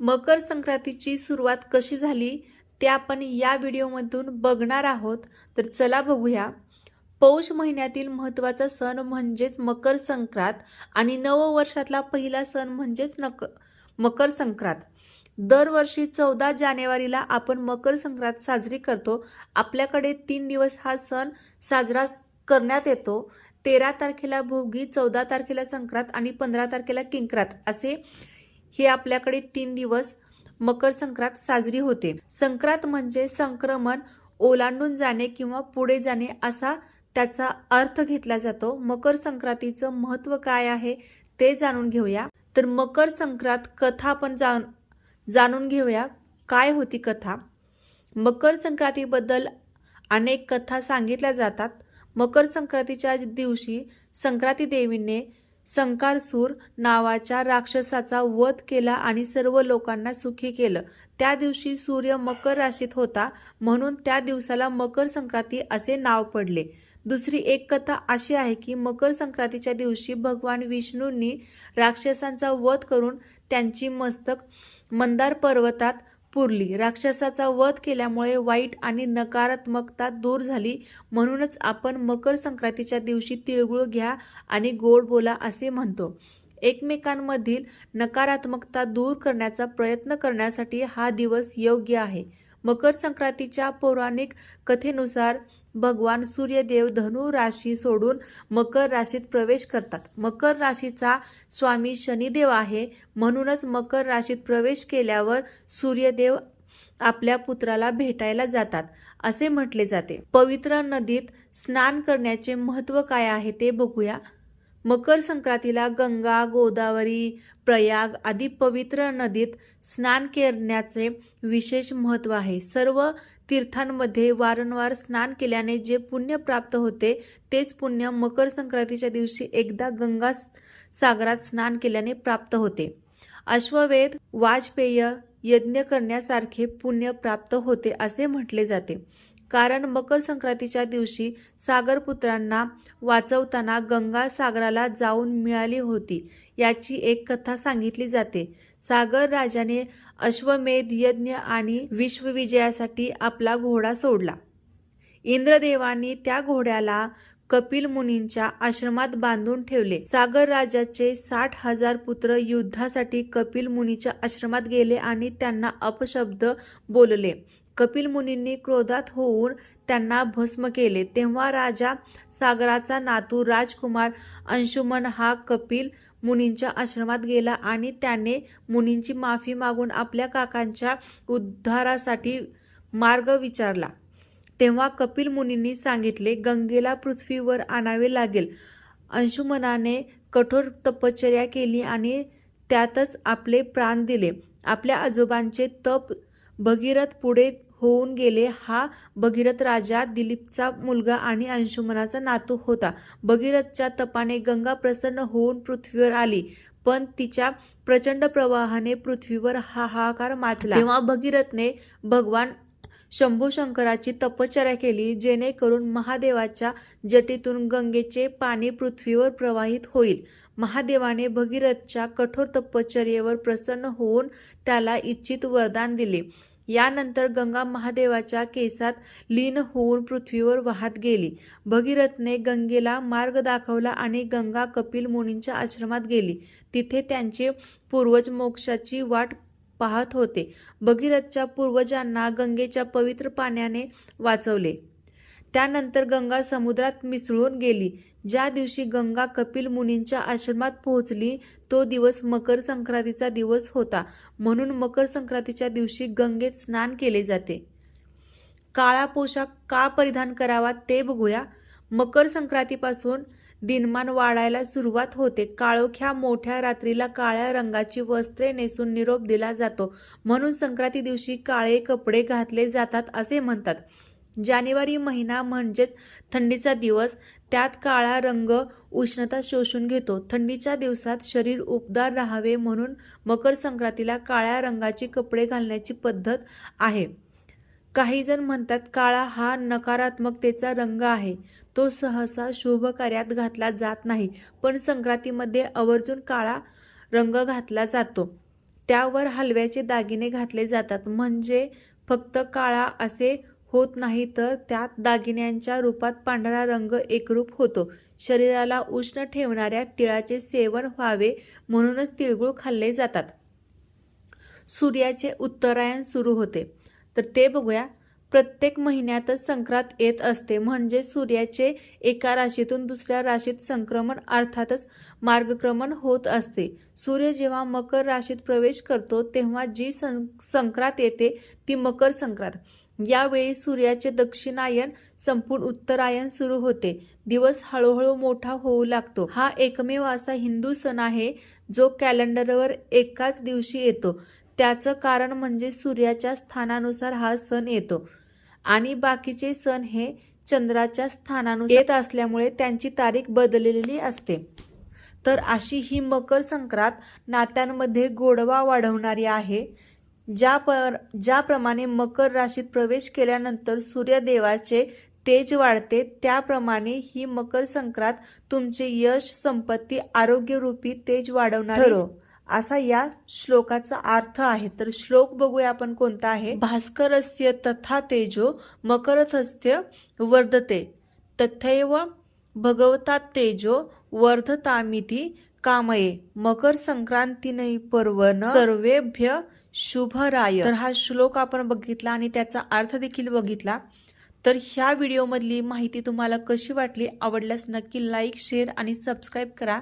मकर संक्रांतीची सुरुवात कशी झाली ते आपण या व्हिडिओमधून बघणार आहोत. तर चला बघूया. पौष महिन्यातील महत्त्वाचा सण म्हणजेच मकर संक्रांत आणि नववर्षातला पहिला सण म्हणजेच नक मकर संक्रांत. दरवर्षी चौदा जानेवारीला आपण मकर संक्रांत साजरी करतो. आपल्याकडे तीन दिवस हा सण साजरा करण्यात येतो. तेरा तारखेला भोगी चौदा तारखेला संक्रांत आणि पंधरा तारखेला किंक्रांत असे हे आपल्याकडे तीन दिवस मकर संक्रांत साजरी होते. संक्रांत म्हणजे संक्रमण ओलांडून जाणे किंवा पुढे जाणे असा त्याचा अर्थ घेतला जातो. मकर संक्रांतीचं महत्त्व काय आहे ते जाणून घेऊया. तर मकर संक्रांत कथा आपण जाण जाणून घेऊया. काय होती कथा? मकर संक्रांतीबद्दल अनेक कथा सांगितल्या जातात. मकर संक्रांतीच्या दिवशी संक्रांती देवीने संकारसूर नावाच्या राक्षसाचा वध केला आणि सर्व लोकांना सुखी केलं. त्या दिवशी सूर्य मकर राशीत होता म्हणून त्या दिवसाला मकर संक्रांती असे नाव पडले. दुसरी एक कथा अशी आहे की मकर संक्रांतीच्या दिवशी भगवान विष्णूंनी राक्षसांचा वध करून त्यांची मस्तक मंदार पर्वतात पुरली. राक्षसाचा वध केल्यामुळे वाईट आणि नकारात्मकता दूर झाली. म्हणूनच आपण मकर संक्रांतीच्या दिवशी तिळगुळ घ्या आणि गोड बोला असे म्हणतो. एकमेकांमधील नकारात्मकता दूर करण्याचा प्रयत्न करण्यासाठी हा दिवस योग्य आहे. मकर संक्रांतीच्या पौराणिक कथेनुसार भगवान सूर्यदेव धनु राशी सोडून मकर राशीत प्रवेश करतात. मकर राशीचा स्वामी शनिदेव आहे. म्हणूनच मकर राशीत प्रवेश केल्यावर सूर्यदेव आपल्या पुत्राला भेटायला जातात असे म्हटले जाते. पवित्र नदीत स्नान करण्याचे महत्त्व काय आहे ते बघूया. मकर संक्रांतीला गंगा गोदावरी प्रयाग आदी पवित्र नदीत स्नान करण्याचे विशेष महत्त्व आहे. सर्व तीर्थांमध्ये वारंवार स्नान केल्याने जे पुण्य प्राप्त होते तेच पुण्य मकर संक्रांतीच्या दिवशी एकदा गंगा सागरात स्नान केल्याने प्राप्त होते. अश्ववेध वाजपेय यज्ञ करण्यासारखे पुण्य प्राप्त होते असे म्हटले जाते. कारण मकर संक्रांतीच्या दिवशी सागरपुत्रांना वाचवताना गंगा सागराला जाऊन मिळाली होती याची एक कथा सांगितली जाते. सागर राजाने अश्वमेध यज्ञ आणि विश्वविजयासाठी आपला घोडा सोडला. इंद्रदेवांनी त्या घोड्याला कपिल मुनींच्या आश्रमात बांधून ठेवले. सागर राजाचे साठ हजार पुत्र युद्धासाठी कपिल मुनीच्या आश्रमात गेले आणि त्यांना अपशब्द बोलले. कपिल मुनींनी क्रोधात होऊन त्यांना भस्म केले. तेव्हा राजा सागराचा नातू राजकुमार अंशुमन हा कपिल मुनींच्या आश्रमात गेला आणि त्याने मुनींची माफी मागून आपल्या काकांच्या उद्धारासाठी मार्ग विचारला. तेव्हा कपिल मुनींनी सांगितले गंगेला पृथ्वीवर आणावे लागेल. अंशुमनाने कठोर तपश्चर्या केली आणि त्यातच आपले प्राण दिले. आपल्या आजोबांचे तप भगीरथ पुढे होऊन गेले. हा भगीरथ राजा दिलीपचा मुलगा आणि अंशुमनाचा नातू होता. भगीरथच्या तपाने गंगा प्रसन्न होऊन पृथ्वीवर आली पण तिच्या प्रचंड प्रवाहाने पृथ्वीवर हाहाकार माजला. तेव्हा भगीरथने भगवान शंभू शंकराची तपश्चर्या केली जेणेकरून महादेवाच्या जटीतून गंगेचे पाणी पृथ्वीवर प्रवाहित होईल. महादेवाने भगीरथच्या कठोर तपश्चर्येवर प्रसन्न होऊन त्याला इच्छित वरदान दिले. यानंतर गंगा महादेवाच्या केसात लीन होऊन पृथ्वीवर वाहत गेली. भगीरथने गंगेला मार्ग दाखवला आणि गंगा कपिल मुनींच्या आश्रमात गेली. तिथे त्यांचे पूर्वज मोक्षाची वाट पाहत होते. भगीरथच्या पूर्वजांना गंगेच्या पवित्र पाण्याने वाचवले. त्यानंतर गंगा समुद्रात मिसळून गेली. ज्या दिवशी गंगा कपिल मुनींच्या आश्रमात पोहोचली तो दिवस मकर संक्रांतीचा दिवस होता. म्हणून मकर संक्रांतीच्या दिवशी गंगेत स्नान केले जाते. काळा पोशाख का परिधान करावा ते बघूया. मकर संक्रांतीपासून दिनमान वाढायला सुरुवात होते. काळोख्या मोठ्या रात्रीला काळ्या रंगाची वस्त्रे नेसून निरोप दिला जातो. म्हणून संक्रांती दिवशी काळे कपडे घातले जातात असे म्हणतात. जानेवारी महिना म्हणजेच थंडीचा दिवस. त्यात काळा रंग उष्णता शोषून घेतो. थंडीच्या दिवसात शरीर उबदार राहावे म्हणून मकर संक्रांतीला काळ्या रंगाचे कपडे घालण्याची पद्धत आहे. काही जण म्हणतात काळा हा नकारात्मकतेचा रंग आहे. तो सहसा शुभ कार्यात घातला जात नाही. पण संक्रांतीमध्ये आवर्जून काळा रंग घातला जातो. त्यावर हलव्याचे दागिने घातले जातात. म्हणजे फक्त काळा असे होत नाही तर त्यात दागिन्यांच्या रूपात पांढरा रंग एकरूप होतो. शरीराला उष्ण ठेवणाऱ्या तिळाचे सेवन व्हावे म्हणूनच तिळगुळ खाल्ले जातात. सूर्याचे उत्तरायण सुरू होते. तर ते बघूया. प्रत्येक महिन्यातच संक्रांत येत असते. म्हणजे सूर्याचे एका राशीतून दुसऱ्या राशीत संक्रमण अर्थातच मार्गक्रमण होत असते. सूर्य जेव्हा मकर राशीत प्रवेश करतो तेव्हा जी सं संक्रांत येते ती मकर संक्रांत. यावेळी सूर्याचे दक्षिणायन संपूर्ण उत्तरायन सुरू होते. दिवस हळूहळू मोठा होऊ लागतो. हा एकमेव असा हिंदू सण आहे जो कॅलेंडरवर एकाच दिवशी येतो. त्याचं कारण म्हणजे सूर्याच्या स्थानानुसार हा सण येतो. आणि बाकीचे सण हे चंद्राच्या स्थानानुसार येत असल्यामुळे त्यांची तारीख बदललेली असते. तर अशी ही मकर संक्रांत नात्यांमध्ये गोडवा वाढवणारी आहे. ज्या पर ज्याप्रमाणे मकर राशीत प्रवेश केल्यानंतर सूर्यदेवाचे तेज वाढते त्याप्रमाणे ही मकर संक्रांत तुमचे यश संपत्ती आरोग्यरूपी तेज वाढवणार ठरो असा या श्लोकाचा अर्थ आहे. तर श्लोक बघूया आपण कोणता आहे. भास्करस्य तथा तेजो मकरथस्य वर्धते. तथैव भगवता तेजो वर्धतामिती कामये मकर संक्रांतीने पर्वन सर्वेभ्य शुभराय. तर हा श्लोक आपण बघितला आणि त्याचा अर्थ देखील बघितला. तर ह्या व्हिडिओमधली माहिती तुम्हाला कशी वाटली आवडल्यास नक्की लाईक शेअर आणि सबस्क्राईब करा.